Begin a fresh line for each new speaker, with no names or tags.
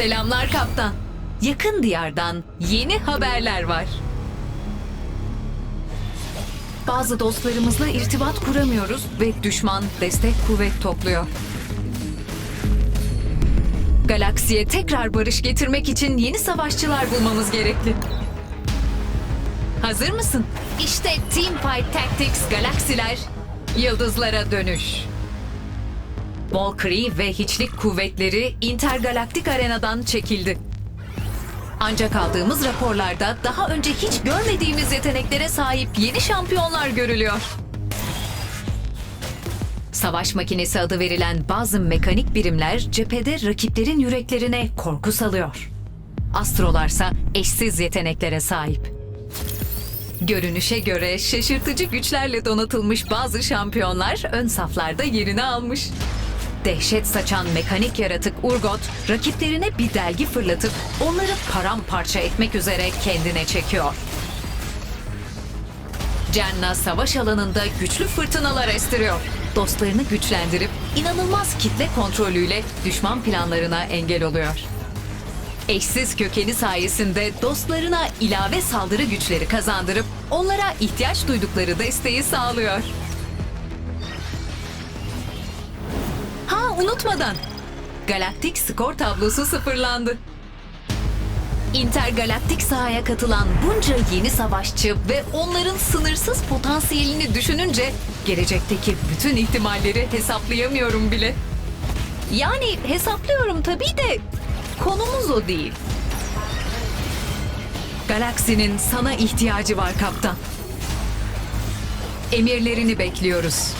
Selamlar kaptan. Yakın diyardan yeni haberler var. Bazı dostlarımızla irtibat kuramıyoruz ve düşman destek kuvvet topluyor. Galaksiye tekrar barış getirmek için yeni savaşçılar bulmamız gerekli. Hazır mısın? İşte Teamfight Tactics Galaksiler, Yıldızlara Dönüş. Valkyrie ve Hiçlik kuvvetleri intergalaktik arenadan çekildi. Ancak aldığımız raporlarda daha önce hiç görmediğimiz yeteneklere sahip yeni şampiyonlar görülüyor. Savaş makinesi adı verilen bazı mekanik birimler cephede rakiplerin yüreklerine korku salıyor. Astrolarsa eşsiz yeteneklere sahip. Görünüşe göre şaşırtıcı güçlerle donatılmış bazı şampiyonlar ön saflarda yerini almış. Dehşet saçan mekanik yaratık Urgot, rakiplerine bir delgi fırlatıp onları paramparça etmek üzere kendine çekiyor. Cenna savaş alanında güçlü fırtınalar estiriyor. Dostlarını güçlendirip inanılmaz kitle kontrolüyle düşman planlarına engel oluyor. Eşsiz kökeni sayesinde dostlarına ilave saldırı güçleri kazandırıp onlara ihtiyaç duydukları desteği sağlıyor. Unutmadan. Galaktik skor tablosu sıfırlandı. Intergalaktik sahaya katılan bunca yeni savaşçı ve onların sınırsız potansiyelini düşününce gelecekteki bütün ihtimalleri hesaplayamıyorum bile. Yani hesaplıyorum tabii de konumuz o değil. Galaksinin sana ihtiyacı var kaptan. Emirlerini bekliyoruz.